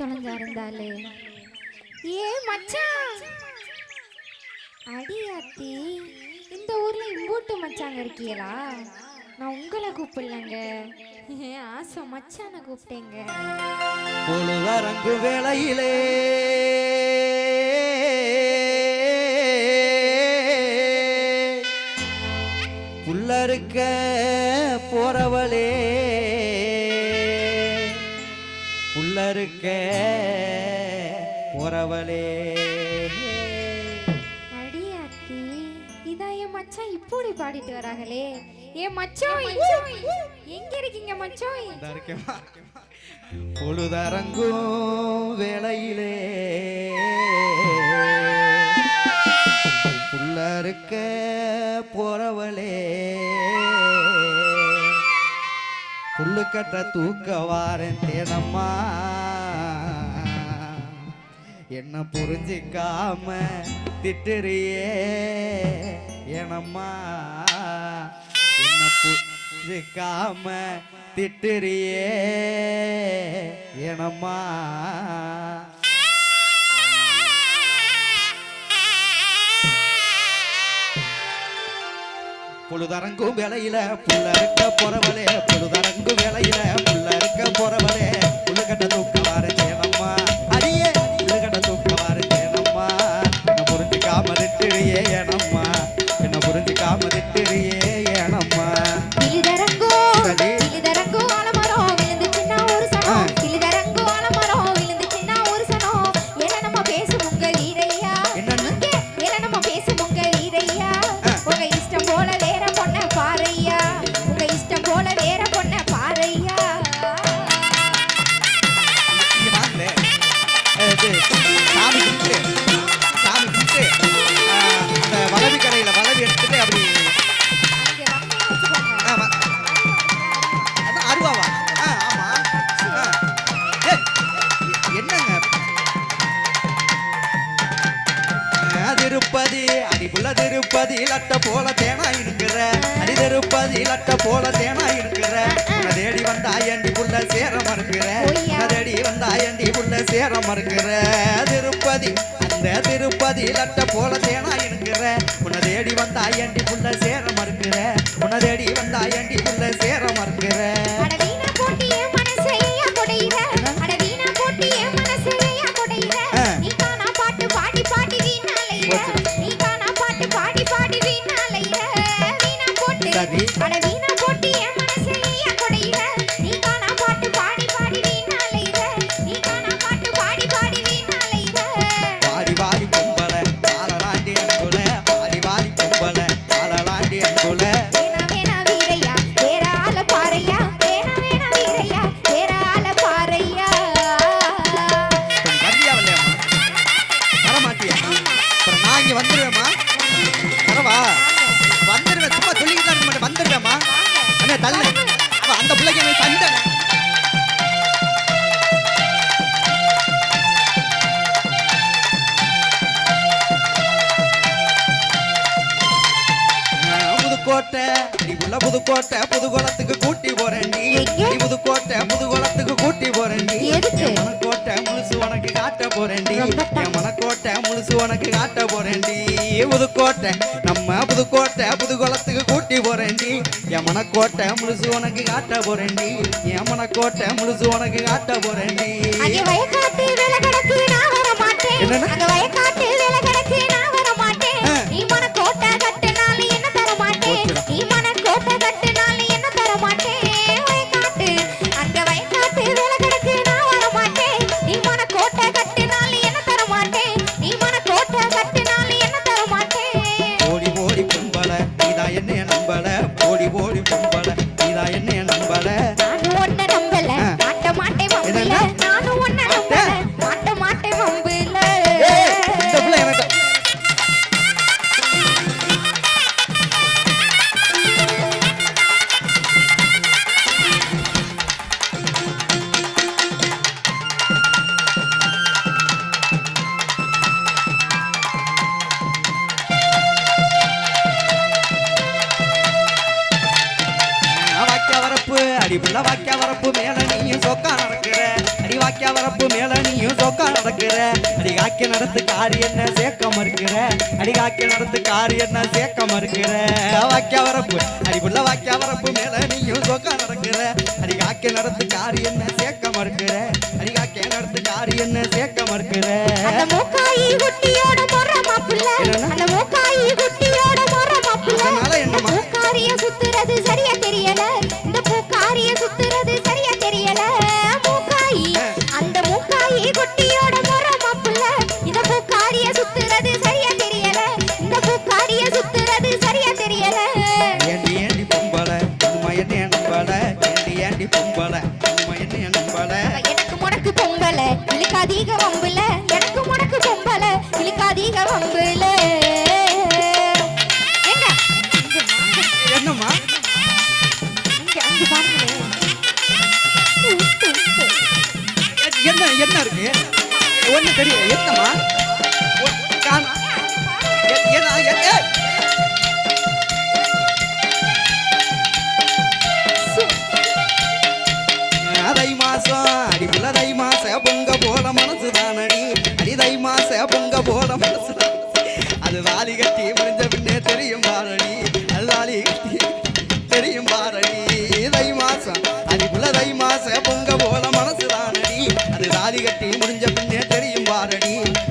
தொலைஞ்சா இருந்தாலே ஏ மச்சான் அடியாத்தி இந்த ஊர்ல இம்பூட்டு மச்சாங்க இருக்கீங்களா நான் உங்களை கூப்பிடலங்க. ஆசை மச்சான கூப்பிட்டேங்க. பொழுதரங்கு வேளையிலே. புல்லருக்க போறவளே. உள்ள இருக்க உறவலே அடியாத்தி இதான் என் மச்சான் இப்படி பாடிட்டு வராங்களே. ஏன் மச்சோய் எங்க இருக்கீங்க மச்சோய் பொழுதரங்கும் வேளையிலே. உள்ள இருக்க போறவளே. புல்லு கட்ட தூக்க வாரன் தேனம்மா. என்ன புரிஞ்சிக்காம திட்டுறியே? எனம்மா என்ன புரிஞ்சிக்காம திட்டுறியே? எனம்மா பொழுதரங்கும் வேலையில புள்ள இருக்க போறவ திருப்பதி அடிபுள்ள திருப்பதி லட்ட போல தேனா இருக்கிற. அடி திருப்பதி லட்ட போல தேனா இருக்கிற. தேடி வந்தாயண்டி புள்ள சேர மறுக்கிற? தேடி வந்தாயண்டி புள்ள சேர மறுக்கிற? திருப்பதி அந்த திருப்பதி லட்ட போல தேனா இருக்கிற. உன்னை தேடி வந்தாயண்டி புள்ள சேர மறுக்கிற? உன்னை தேடி வந்தாயண்டி புதுக்கோட்டை நீ உள்ள புதுக்கோட்டை புதுகோலத்துக்கு கூட்டி போறேன் நீ. நீ புதுக்கோட்டை புதுகோலத்துக்கு கூட்டி போறேன் நீ. என் மனக்கோட்டை முழுசு உனக்கு காட்ட போறேன் நீ. என் மனக்கோட்டை முழுசு உனக்கு காட்ட போறேன் நீ. புதுக்கோட்டை நம்ம புதுக்கோட்டை புதுகோலத்துக்கு கூட்டி போறேன் நீ. என் மனக்கோட்டை முழுசு உனக்கு காட்ட போறேன் நீ. என் மனக்கோட்டை முழுசு உனக்கு காட்ட போறேன் நீ. என்னன்னா? பிள்ளை வாக்கியா வரப்பு மேல நீயும் சொக்கா நடக்கிற. அடி வாக்கியா வரப்பு மேல நீயும் சொக்கா நடக்கிற. அடி காக்கி நடத்து காரி என்ன சேர்க்க மறுக்கிற. அடி காக்கி நடத்து காரி என்ன சேர்க்க மறுக்கிற. வாக்கியா வரப்பு அடி பிள்ளை வாக்கியா வரப்பு மேல நீயும் சொக்கா நடக்கிற. அடி காக்கி நடத்து காரி என்ன சேர்க்க மறுக்கிற. அடி காக்கி நடத்து காரி என்ன சேர்க்க மறுக்கிற.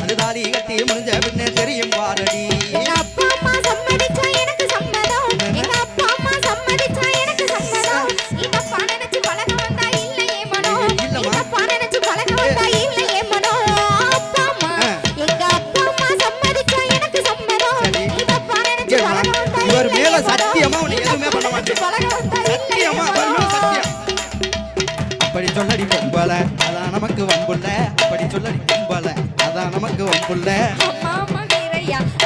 அது தாலி கட்டி முடிஞ்ச பின்னே தெரியும் பாரடி அப்பா அம்மா சம்மதிச்சா எனக்கு சம்மதம் எங்க அப்பா அம்மா சம்மதிச்சா எனக்கு சம்மதம் இந்த அப்பா நினைச்சு பழக வந்தா இல்லையே மனோ இல்லம்மா. இந்த அப்பா நினைச்சு பழக வந்தா இல்லையே மனோ அப்பா அம்மா ஆ. எங்க அப்பா அம்மா சம்மதிச்சா எனக்கு சம்மதம் சரி. இந்த அப்பா நினைச்சு இங்க வா. பழக வந்தா இவர் இல்லையே மேல மனோ. சத்தியமா உன்னை இந்த எதுவுமே பண்ண அப்பா நினைச்சு மாட்டேன். பழக வந்தா இல்லையே சத்தியமா அவர் மேல மனோ. சத்தியம் அப்படி சொல்லடி பொம்பள அதான் நமக்கு வம்புள்ள அப்படி சொல்லடி பொம்பள அதான் நமக்கு வம்புள்ள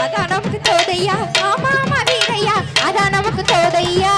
அதான் நமக்கு தோதையா? ஆமா ஆமா வீரையா அதான் நமக்கு தோதையா?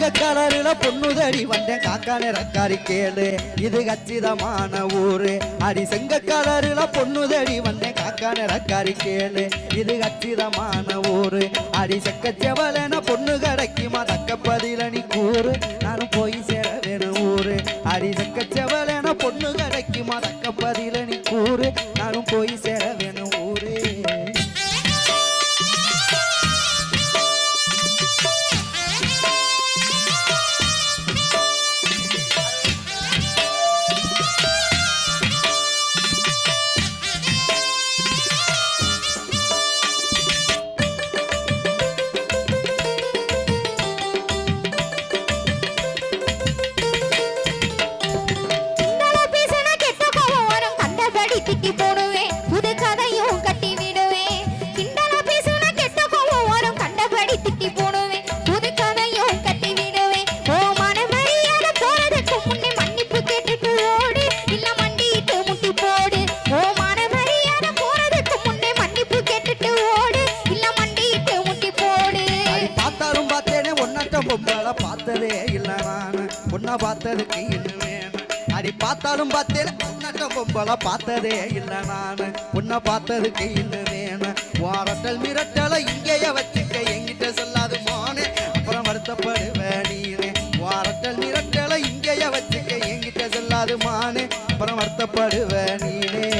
அடி செங்க கலரில பொண்ணுதடி வந்தேன் காக்கா நிறக்காரி கேளு. இது கச்சிதமான ஊரு. அடி செங்க கலரில பொண்ணுதடி வந்தேன் காக்கா நிறக்காரி கேளு. இது கச்சிதமான ஊரு. அடி செக்க செவலன பொண்ணு கிடைக்குமா தக்க பதில நீ கூறு. நானும் போய் சேர வேணும் ஊரு. அடி செக்க செவலன பொண்ணு கிடைக்குமா தக்க பதில நீ கூறு. நானும் போய் சேர வேணும் பார்த்ததே இல்லை நான் உன்னை பார்த்ததுக்கு இன்னும் வேணும் அடி பார்த்தாலும் பார்த்தேன் உன்னட்ட பொம்பளை பார்த்ததே இல்லை நான் உன்னை பார்த்ததுக்கு இன்னும் வேணும் வாரட்டல் மிரட்டலை இங்கேயே வச்சுக்க எங்கிட்ட சொல்லாது மோனே. அப்புறம் வருத்தப்படுவேன் நீனே. வாரட்டல் மிரட்டலை இங்கேயே வச்சுக்க எங்கிட்ட சொல்லாது மானே. அப்புறம் வருத்தப்படுவேன் நீனே.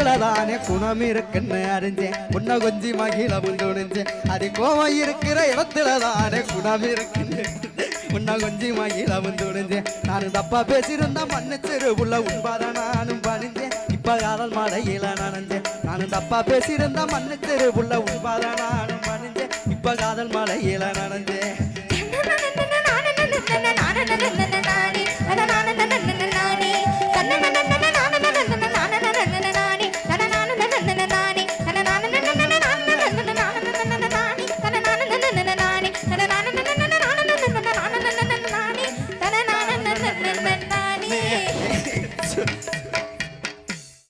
இருக்கிற தானே குணம் இருக்குன்னு அறிஞ்சேன் உன்னை கொஞ்சி மகிழ துணிஞ்சேன் அது கோவம் இருக்கிற இடத்துல தானே குணம் இருக்குன்னு உன்னை கொஞ்சி மகிழ துணிஞ்சேன் நானும் தப்பா பேசியிருந்தா மன்னிச்சிரு உள்ள உண்பாத நானும் பணிஞ்சேன் இப்ப காதல் மழையில நனைஞ்சேன் நானும் தப்பா பேசியிருந்தா மன்னிச்சிரு உள்ள உண்பாத நானும் பணிஞ்சேன் இப்ப காதல் மழையில நனைஞ்சேன்